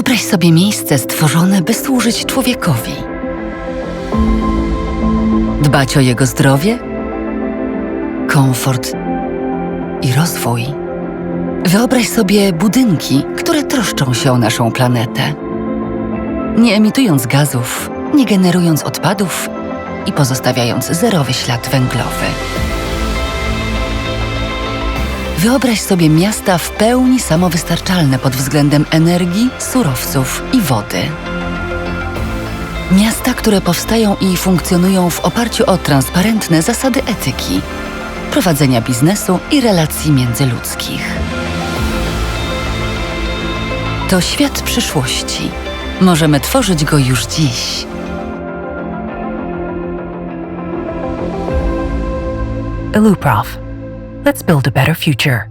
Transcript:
Wyobraź sobie miejsce stworzone, by służyć człowiekowi. Dbać o jego zdrowie, komfort i rozwój. Wyobraź sobie budynki, które troszczą się o naszą planetę. Nie emitując gazów, nie generując odpadów i pozostawiając zerowy ślad węglowy. Wyobraź sobie miasta w pełni samowystarczalne pod względem energii, surowców i wody. Miasta, które powstają i funkcjonują w oparciu o transparentne zasady etyki, prowadzenia biznesu i relacji międzyludzkich. To świat przyszłości. Możemy tworzyć go już dziś. Illuprof. Let's build a better future.